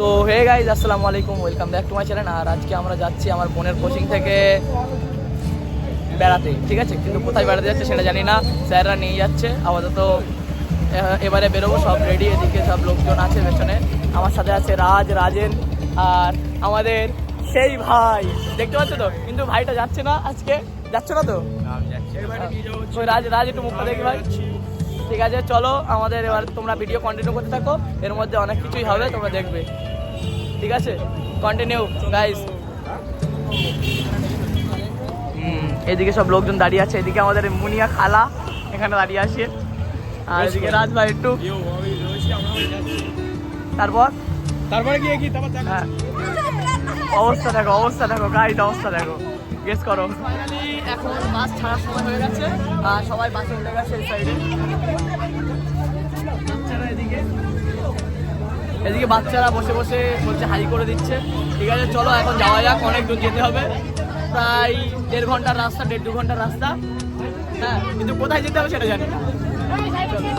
তো হে গাইজ আসসালামু আলাইকুম welcome back to my channel আর আজকে আমরা যাচ্ছি আমার বোনের কোচিং থেকে বেড়াতে ঠিক আছে? কিন্তু কোথায় বেড়াতে যাচ্ছে সেটা জানি না। স্যাররা নিয়ে যাচ্ছে আপাতত এবারে বেরোবো সব রেডি এদিকে সব লোকজন আছে পেছনে। আমার সাথে আছে রাজ রাজেন আর আমাদের সেই ভাই। দেখতে পাচ্ছ তো? কিন্তু ভাইটা যাচ্ছে না আজকে। যাচ্ছে না। তো রাজ রাজ একটু মুখটা দেখি ভাই। ঠিক আছে চলো আমাদের এবার তোমরা ভিডিও কন্টিনিউ করতে থাকো এর মধ্যে অনেক কিছুই হবে তোমরা দেখবে। ঠিক আছে? কন্টিনিউ গাইস এদিকে সব লোকজন দাঁড়িয়ে আছে এদিকে আমাদের মুনিয়া খালা এখানে দাঁড়িয়ে আছে আর এদিকে রাজ ভাই একটু। তারপর? তারপরে গিয়ে কি? তারপর হ্যাঁ। অবস্থা দেখো অবস্থা দেখো গাইড অবস্থা দেখো। গেস করো ফাইনালি এখন বাস ছাড়ার সময় হয়ে গেছে আর সবাই বাসে উঠে গেছে এই সাইডে বাচ্চারা এদিকে এদিকে বাচ্চারা বসে বসে বলছে হাই করে দিচ্ছে ঠিক আছে চলো এখন যাওয়া যাক অনেক দূর যেতে হবে প্রায় দেড় ঘণ্টার রাস্তা দেড় দু ঘণ্টার রাস্তা হ্যাঁ কিন্তু কোথায় যেতে হবে সেটা জানি না চলো।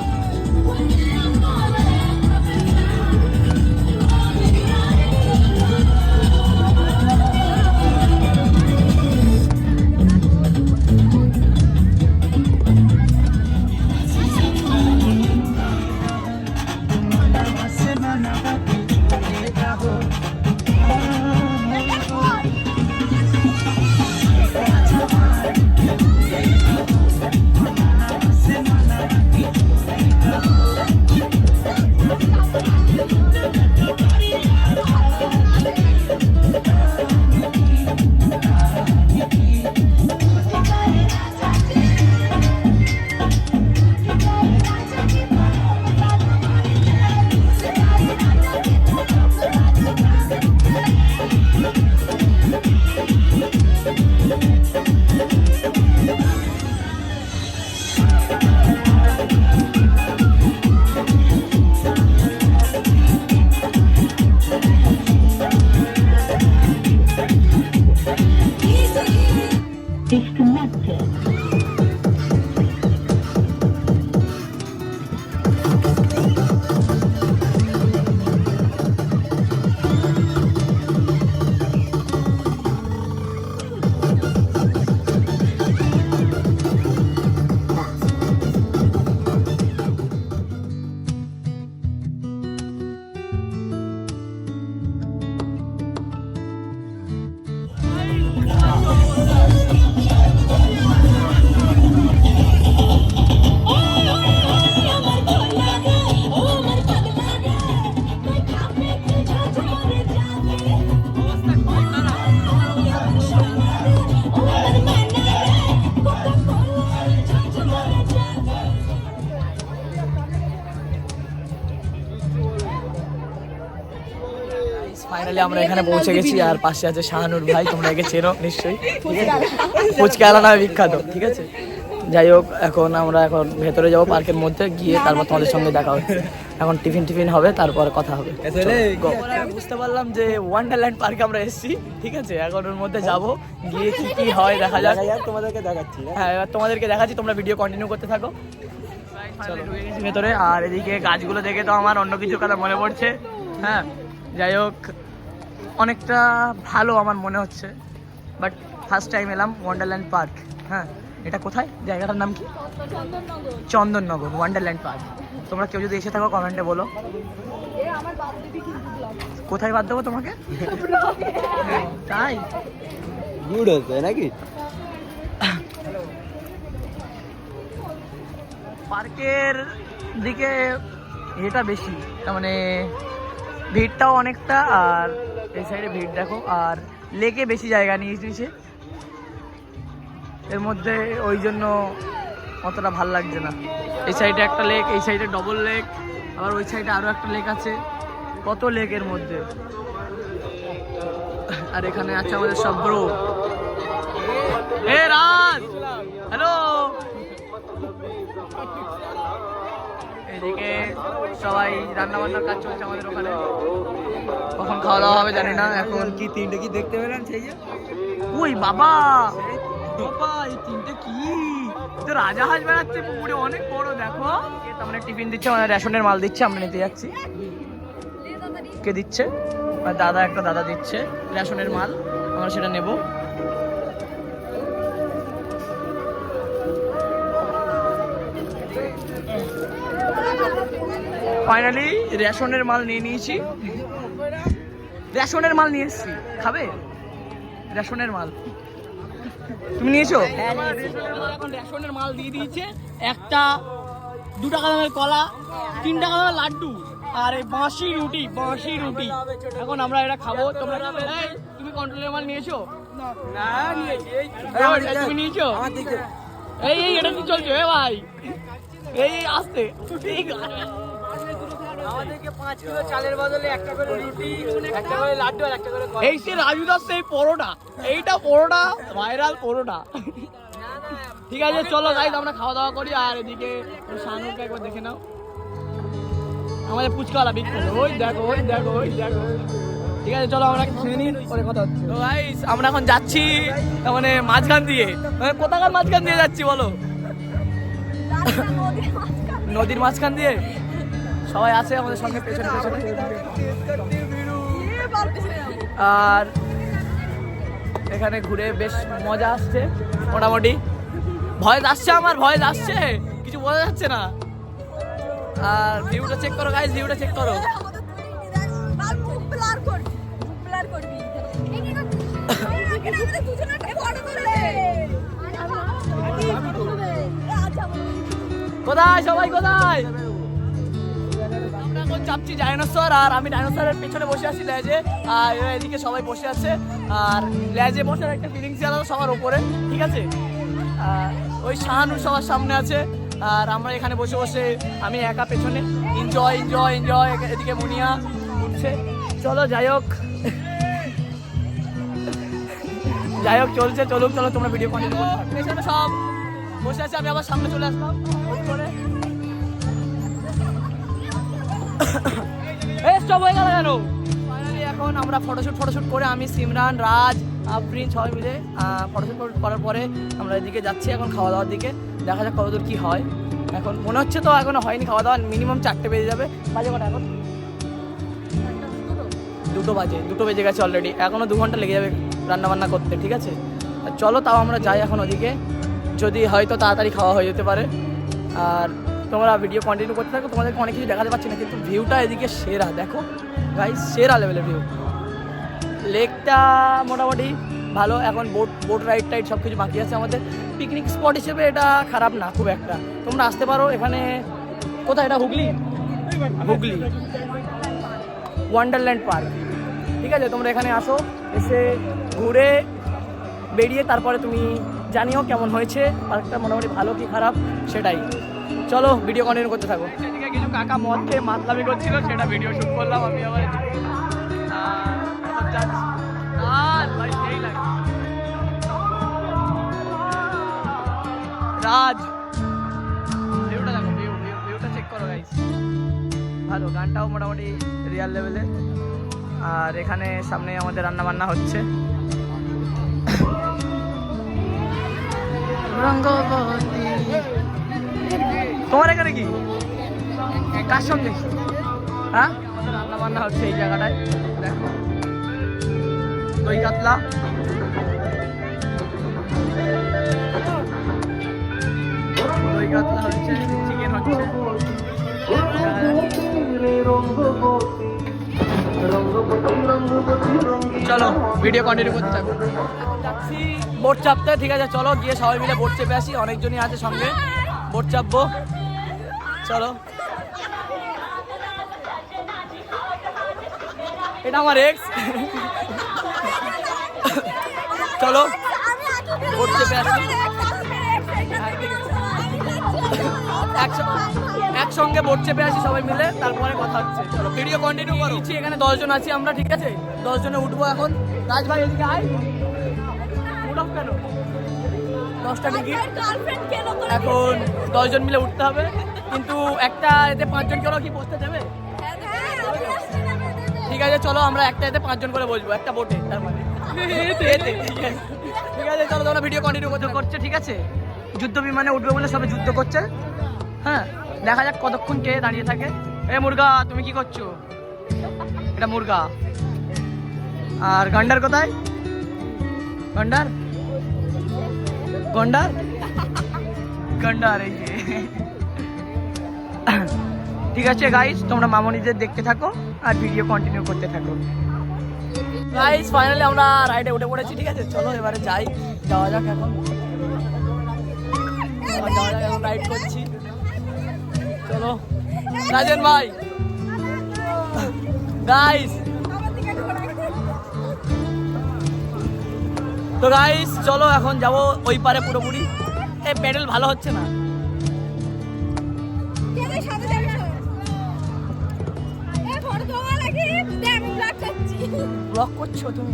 এখানে পৌঁছে গেছি আর পাশে আছে শাহানুর ভাই তোমরা একে চেনো নিশ্চয়ই। ফুচকা আলা নামে বিখ্যাত ঠিক আছে? যাই হোক এখন আমরা এখন ভেতরে যাব পার্কের মধ্যে গিয়ে তারপর তোমাদের সঙ্গে দেখা হচ্ছে। এখন টিফিন টিফিন হবে তারপর কথা হবে. বুঝতে পারলাম যে ওয়ান্ডারল্যান্ড পার্কে আমরা এসেছি ঠিক আছে? এখন ওর মধ্যে যাব গিয়ে কি কি হয় দেখা যাক। তোমাদেরকে দেখাচ্ছি হ্যাঁ এবার তোমাদেরকে দেখাচ্ছি তোমরা ভিডিও কন্টিনিউ করতে থাকো। ভেতরে। আর এদিকে গাছগুলো দেখে তো আমার অন্য কিছু কথা মনে পড়ছে। হ্যাঁ যাই হোক অনেকটা ভালো আমার মনে হচ্ছে। বাট ফার্স্ট টাইম এলাম ওয়ান্ডারল্যান্ড পার্ক হ্যাঁ এটা কোথায়? জায়গাটার নাম কি? চন্দননগর। ওয়ান্ডারল্যান্ড পার্ক তোমরা কেউ যদি এসে থাকো কমেন্টে বলো। কোথায় বাদ দেবো তোমাকে? তাই? গুড হচ্ছে নাকি? পার্কের দিকে এটা বেশি তার মানে ভিড়টাও অনেকটা আর এই সাইডে ভিড়, দেখো, আর লেকে বেশি জায়গা নিয়ে দিয়েছে এর মধ্যে ওই জন্য অতটা ভালো লাগছে না। এই সাইডে একটা লেক, এই সাইডে ডবল লেক আবার ওই সাইডে আরও একটা লেক আছে। কত লেকের মধ্যে। আর এখানে আছে আমাদের সব ব্রো এ রাজ! হ্যালো এদিকে সবাই রান্না বান্নার কাজ চলছে আমাদের ওখানে। কখন খাওয়া দাওয়া হবে জানি না, এখন কি তিনটে কি দেখতে পেলেন সেই যে? ওই বাবা! বাবা, এই তিনটে কি? তো রাজা হাঁস বেড়াচ্ছে পুকুরে, অনেক বড়, দেখো। এ তার মানে টিফিন দিচ্ছে মানে রেশনের মাল দিচ্ছে, আমরা নিতে যাচ্ছি। কে দিচ্ছে? দাদা, একটা দাদা দিচ্ছে রেশনের মাল, আমরা সেটা নেব। ফাইনালি রেশনের মাল নিয়ে নিয়েছি। রেশনের মাল নিয়ে এসেছি। খাবে? রেশনের মাল। তুমি নিয়েছো? এখন রেশনের মাল দিয়ে দিয়েছে। একটা দু টাকা দামের কলা তিন টাকা দামের লাড্ডু আর এই বাঁশি রুটি বাঁশি রুটি। এখন আমরা এটা খাব। তোমরা তুমি কন্ট্রোলের মাল নিয়েছো? না তুমি নিয়েছো? এই এই এটা কি চলছে। এ ভাই এই এই, আসতে। ঠিক আছে। আমাদেরকে পাঁচ কিলো চালের বদলে একটা করে রুটি একটা করে লাড্ডু আর একটা করে এই সে রাজু দাস সেই পরোটা এইটা পরোটা ভাইরাল পরোটা। ঠিক আছে চলো গাইজ আমরা খাওয়া দাওয়া করি আর এদিকে শানুকে একবার দেখে নাও। আমাদের পুচকাওয়ালা বিখ্যাত। ওই দেখো ওই দেখো ওই দেখো। ঠিক আছে চলো আমরা খেয়ে নিই পরে কথা হচ্ছে। তো গাইস আমরা এখন যাচ্ছি মানে মাঝখান দিয়ে। মানে কোথাকার মাঝখান দিয়ে যাচ্ছি বলো? নদীর মাঝখান দিয়ে। সবাই আছে আমাদের সঙ্গে, পেছনে পেছনে। আর এখানে ঘুরে বেশ মজা আসছে, মোটামুটি। ভয়েস আসছে আমার, ভয়েস আসছে। কিছু বোঝা যাচ্ছে না। আর ভিউটা চেক করো গাইস ভিউটা চেক করো। কোথায় সবাই, কোথায়? চাপছি ডাইনোসর আর আমি ডাইনোসরের পেছনে বসে আছি লেজে আর এদিকে সবাই বসে আছে আর লেজে বসার একটা ফিলিংস আলাদা সবার উপরে ঠিক আছে? ওই শাহানু সবার সামনে আছে আর আমরা এখানে বসে বসে আমি একা পেছনে। এনজয় এনজয় এনজয় এদিকে মুনিয়া উঠছে। চলো যাই হোক। যাই হোক চলছে চলুক চলো তোমরা ভিডিও কন্টিনিউ। পেছনে সব বসে আছে আমি আবার সামনে চলে আসলাম। করে। এই স্টপ হয়ে গেল কেন? এখন আমরা ফটোশুট ফটোশুট করে আমি, সিমরান, রাজ, আফরিন সবাই মিলে ফটোশুট করার পরে আমরা এদিকে যাচ্ছি এখন খাওয়া দাওয়ার দিকে। দেখা যাক কতদূর কি হয়। এখন মনে হচ্ছে তো এখনও হয়নি খাওয়া দাওয়া মিনিমাম চারটে বেজে যাবে। বাজে কটা এখন? দুটো বাজে, দুটো বেজে গেছে অলরেডি এখনও দু ঘণ্টা লেগে যাবে রান্না বান্না করতে, ঠিক আছে? চলো তাও আমরা যাই এখন ওদিকে। যদি হয়তো তাড়াতাড়ি খাওয়া হয়ে যেতে পারে। আর তোমরা ভিডিও কন্টিনিউ করতে থাকো, তোমাদেরকে অনেক কিছু দেখাতে পারছি না, কিন্তু ভিউটা এদিকে সেরা, দেখো গাইস সেরা লেভেলের ভিউ লেকটা মোটামুটি ভালো, এখন বোট বোট রাইড টাইড সব কিছু বাকি আছে আমাদের। পিকনিক স্পট হিসেবে এটা খারাপ না, খুব একটা। তোমরা আসতে পারো, এখানে কোথায় এটা, হুগলি? হুগলি। ওয়ান্ডারল্যান্ড পার্ক ঠিক আছে, তোমরা এখানে আসো, এসে ঘুরে বেরিয়ে তারপরে তুমি জানিও কেমন হয়েছে পার্কটা মোটামুটি ভালো কি খারাপ, সেটাই। চলো ভিডিও কন্টিনিউ করতে থাকো। এদিকে কিছু কাকা মদ খেয়ে মাতলামি করছিল সেটা ভিডিও শুট করলাম আমি আবার আহ, এখন যাচ্ছি। আর ভাই সেই লাগে। রাজ। ভিউটা দেখো ভিউ ভিউটা চেক করো গাইস ভালো গানটাও মোটামুটি রিয়াল লেভেলে আর এখানে সামনে আমাদের রান্না বান্না হচ্ছে। রঙ্গবতী তোমার এখানে কি? কার সঙ্গে? হ্যাঁ? রান্না বান্না হচ্ছে এই জায়গাটায় দেখো। দই কাতলা। দই কাতলা হচ্ছে চিকেন হচ্ছে। চলো ভিডিও কন্টিনিউ করতে থাকো। বোট চাপতে ঠিক আছে চলো গিয়ে সবাই মিলে বোট চেপে আসি অনেকজনই আছে সঙ্গে। বোট চাপবো। চলো। এটা আমার এক্স চলো। বোট চেপে আসি একসঙ্গে একসঙ্গে বোট চেপে আসি সবাই মিলে তারপরে কথা হচ্ছে। চলো ভিডিও কন্টিনিউ করো। এখানে দশজন আছি আমরা ঠিক আছে? দশজনে উঠবো এখন। রাজ ভাই এদিকে আয়। কেন? দশটা টিকিট। এখন দশজন মিলে উঠতে হবে। কিন্তু একটা এতে পাঁচজন কেউ কি বসতে দেবে? ঠিক আছে, চলো আমরা একটা এতে পাঁচজন করে বসবো, একটা বোটে, তার মানে। ঠিক আছে। চলো তোমরা ভিডিও কন্টিনিউ করতে করছে, ঠিক আছে? যুদ্ধ বিমানে উঠবে বলে সবাই যুদ্ধ করছে? হ্যাঁ দেখা যাক কতক্ষণ কে দাঁড়িয়ে থাকে। এ মুরগা, তুমি কি করছ? এটা মুরগা। আর গন্ডার কোথায়? গন্ডার? গন্ডার? গন্ডার, এই যে। ঠিক আছে গাইস তোমরা মামনিদের দেখতে থাকো আর ভিডিও কন্টিনিউ করতে থাকো। গাইস ফাইনালি আমরা রাইডে উঠে পড়েছি, ঠিক আছে? চলো এবারে যাই, যাওয়া যাক এখন। রাইড করছি। চলো। রাজেন ভাই। গাইস তো গাইস চলো এখন যাব ওই পারে পুরোপুরি। এ, প্যাডেল ভালো হচ্ছে না। ব্লক করছ তুমি?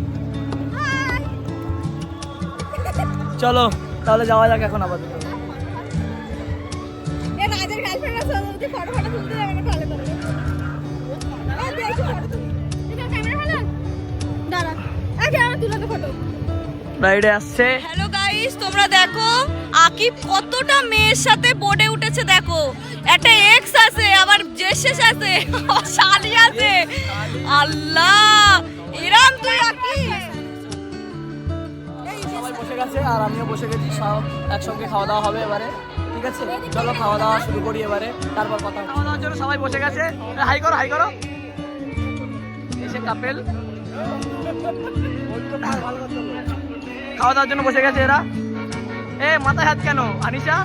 চলো তাহলে যাওয়া যাক এখন আপাতত। রাইডে আসছে। হ্যালো গাইস তোমরা দেখো আকিব কতটা মেয়ের সাথে বোর্ডে উঠেছে দেখো। একটা এক্স আছে আবার জেসেস আছে শালি আছে। আল্লাহ! আর আমিও বসে গেছি, সব একসঙ্গে খাওয়া দাওয়া হবে এবারে, ঠিক আছে? চলো খাওয়া দাওয়া শুরু করি এবারে, তারপর কথা খাওয়া দাওয়ার জন্য সবাই বসে গেছে। হাই করো হাই করো। এসে কাপেল। খাওয়া দাওয়ার জন্য বসে গেছে এরা। এ, মাথায় হাত কেন, আনিশা?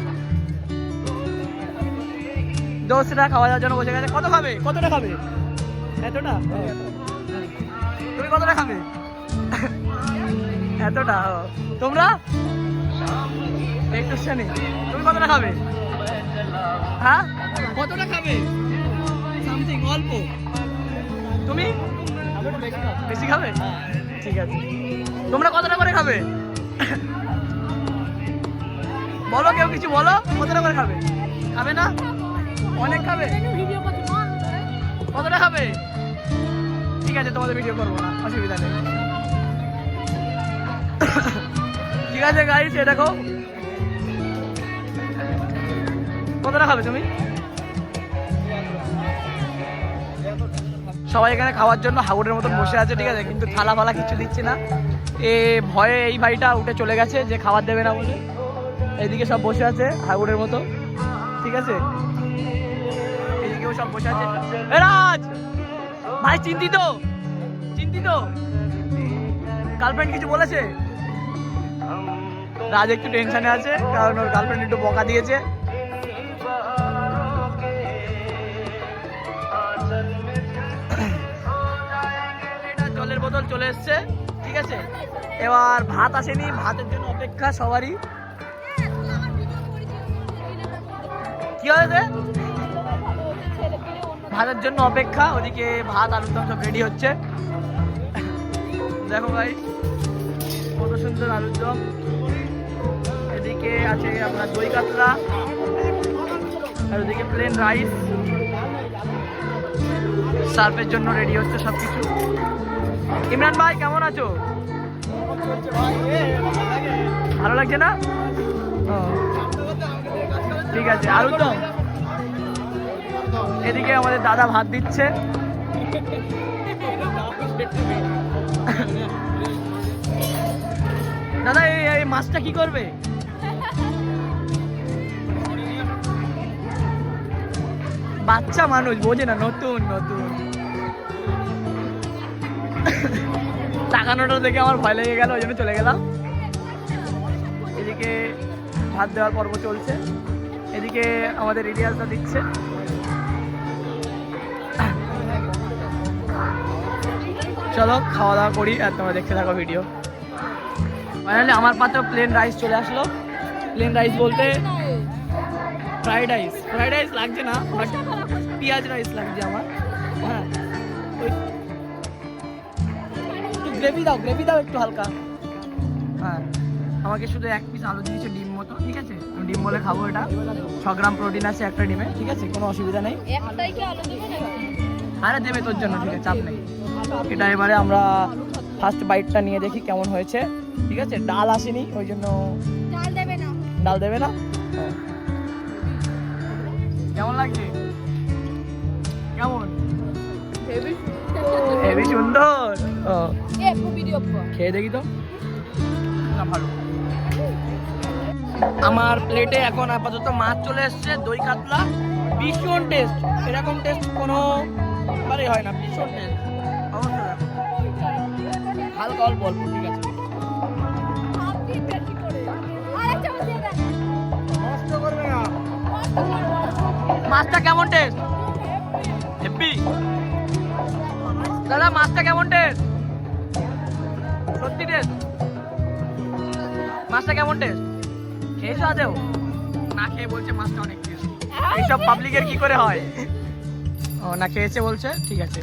দোষরা খাওয়া দাওয়ার জন্য বসে গেছে। কত খাবে? কতটা খাবে? এতটা? তুমি কতটা খাবে? এতটা তোমরা? একটু শ্রেণি তুমি কতটা খাবে? হ্যাঁ? কতটা খাবে? সামথিং অল্প। তুমি? বেশি খাবে? ঠিক আছে। তোমরা কতটা করে খাবে? বলো কেউ কিছু বলো কতটা করে খাবে? খাবে না? অনেক খাবে? কতটা খাবে? ঠিক আছে তোমাদের ভিডিও করব না অসুবিধা নেই। ঠিক আছে গাইস এ দেখো। কতটা খাবে তুমি? সবাই এখানে খাওয়ার জন্য হাগুড়ের মতন বসে আছে, ঠিক আছে, কিন্তু থালা ফালা কিছু দিচ্ছে না। এ, ভয়ে এই ভাইটা উঠে চলে গেছে, যে খাবার দেবে না বলে। এইদিকে সব বসে আছে হাগুড়ের মতো, ঠিক আছে? এইদিকেও সব বসে আছে। রাজ! ভাই, চিন্তিত! চিন্তিত! গার্লফ্রেন্ড কিছু বলেছে? রাজ একটু টেনশনে আছে, কারণ ওর গার্লফ্রেন্ড একটু বকা দিয়েছে। জলের বোতল চলে এসছে, ঠিক আছে? এবার ভাত আসেনি, ভাতের জন্য অপেক্ষা সবারই। কি হয়েছে? ভাতের জন্য অপেক্ষা, ওদিকে ভাত আলুর দম সব রেডি হচ্ছে। দেখো ভাই কত সুন্দর আলুর দম। এদিকে আছে আপনার দই কাতলা আর ওদিকে প্লেন রাইস সার্ভের জন্য রেডি হচ্ছে সব কিছু ইমরান ভাই, কেমন আছো? ভালো লাগছে না? ঠিক আছে। আলুর দম এদিকে আমাদের দাদা ভাত দিচ্ছে। দাদা এই মাছটা কি করবে? বাচ্চা মানুষ, বোঝে না, নতুন নতুন। তাকানোটা দেখে আমার ভয় লেগে গেল, ওই জন্য চলে গেলাম। এদিকে ভাত দেওয়ার পর্ব চলছে। এদিকে আমাদের রিডিয়ালটা দিচ্ছে। চলো খাওয়া দাওয়া করি আর তোমরা দেখতে থাকো ভিডিও ফাইনালি আমার পাত্র প্লেন রাইস চলে আসলো। প্লেন রাইস বলতে ফ্রাইড রাইস ফ্রাইড রাইস লাগছে না পেঁয়াজ রাইস লাগছে আমার। হ্যাঁ। একটু গ্রেভি দাও গ্রেভি দাও একটু হালকা। হ্যাঁ। আমাকে শুধু এক পিস আলু দিয়েছে ডিম মতো ঠিক আছে? আমি ডিম বলে খাব এটা। ছ গ্রাম প্রোটিন আছে একটা ডিমে ঠিক আছে? কোনো অসুবিধা নেই। আরে দেবে তোর জন্য ঠিক আছে চাপ নেই। এটা এবারে আমরা ফার্স্ট বাইটটা নিয়ে দেখি কেমন হয়েছে ঠিক আছে? ডাল আসেনি ওই জন্য ডাল দেবে না। ডাল দেবে না? কেমন লাগছে? কেমন? হেভি সুন্দর। খেয়ে দেখি তো। না ভালো আমার প্লেটে এখন আপাতত মাছ চলে এসছে দই কাতলা। ভীষণ টেস্ট এরকম টেস্ট কোনো বারে হয় না ভীষণ টেস্ট হালকা অল্প অল্প ঠিক আছে। মাছটা কেমন টেস্ট দাদা মাছটা কেমন টেস্ট সত্যি টেস্ট মাছটা কেমন টেস্ট খেয়েছো আদেও। না খেয়ে বলছে মাছটা অনেক টেস্ট এইসব পাবলিকের কি করে হয়? ও না খেয়েছে বলছে? ঠিক আছে।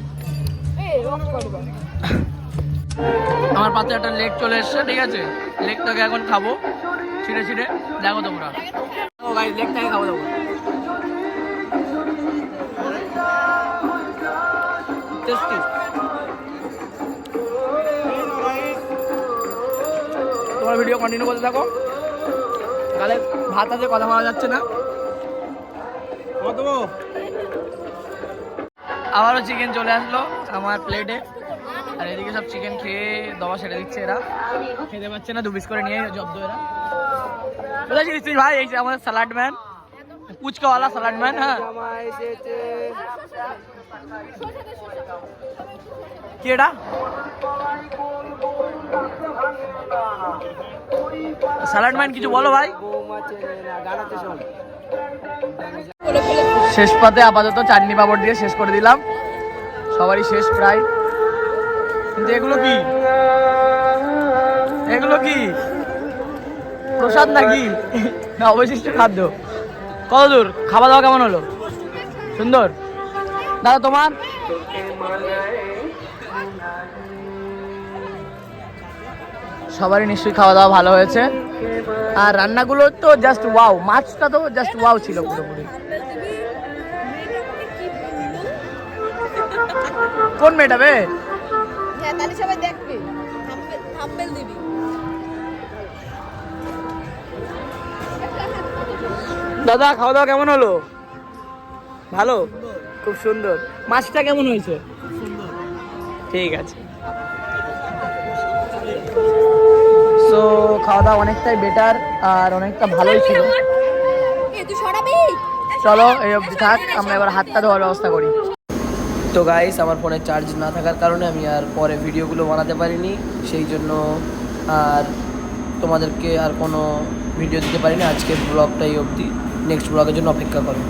আমার পাতে একটা লেগ চলে এসছে ঠিক আছে? লেগটাকে এখন খাব। ছিঁড়ে ছিঁড়ে। দেখো তোমরা। লেগটাকে খাব দেবো ভিডিও কন্টিনিউ করতে থাকো। তাহলে ভাত আছে, কথা বলা যাচ্ছে না। আবারও চিকেন চলে আসলো আমার প্লেটে আর এদিকে সব চিকেন খেয়ে দবা সেরে দিচ্ছে এরা। খেতে পাচ্ছে না, দু পিস করে নিয়ে জব্দ এরা। কোথায় ছিলিস তুই ভাই? এই যে আমাদের স্যালাড ম্যান পুচকাওয়ালা স্যালাড ম্যান হ্যাঁ। কি এটা স্যালাড ম্যান কিছু বলো ভাই। শেষ পাতে আপাতত চাটনি পাপড় দিয়ে শেষ করে দিলাম। সবারই শেষ প্রায়। কিন্তু এগুলো কি? এগুলো কি? প্রসাদ নাকি? না, অবশিষ্ট খাদ্য। কত দূর খাওয়া দাওয়া কেমন হলো? সুন্দর। দাদা, তোমার? সবারই নিশ্চয়ই খাওয়া দাওয়া ভালো হয়েছে। আর রান্নাগুলো তো জাস্ট ওয়াও মাছটা তো জাস্ট ওয়াও ছিল পুরোপুরি। কোন মেয়েটা বে? হ্যাঁ তাহলে সবাই দেখবে। থাম্বেল দিবি। দাদা খাওয়া দাওয়া কেমন হলো? ভালো? খুব সুন্দর। মাছটা কেমন হয়েছে? ঠিক আছে। সো খাওয়া দাওয়া অনেকটাই বেটার আর অনেকটা ভালোই ছিল। চলো, এই অবধি থাক, আমরা এবার হাতটা ধোয়ার ব্যবস্থা করি। তো গাইস আমার ফোনে চার্জ না থাকার কারণে আমি আর পরে ভিডিওগুলো বানাতে পারিনি, সেই জন্য আর তোমাদেরকে আর কোনো ভিডিও দিতে পারিনি। আজকের ব্লগটাই অবধি। নেক্সট ব্লগের জন্য অপেক্ষা করো।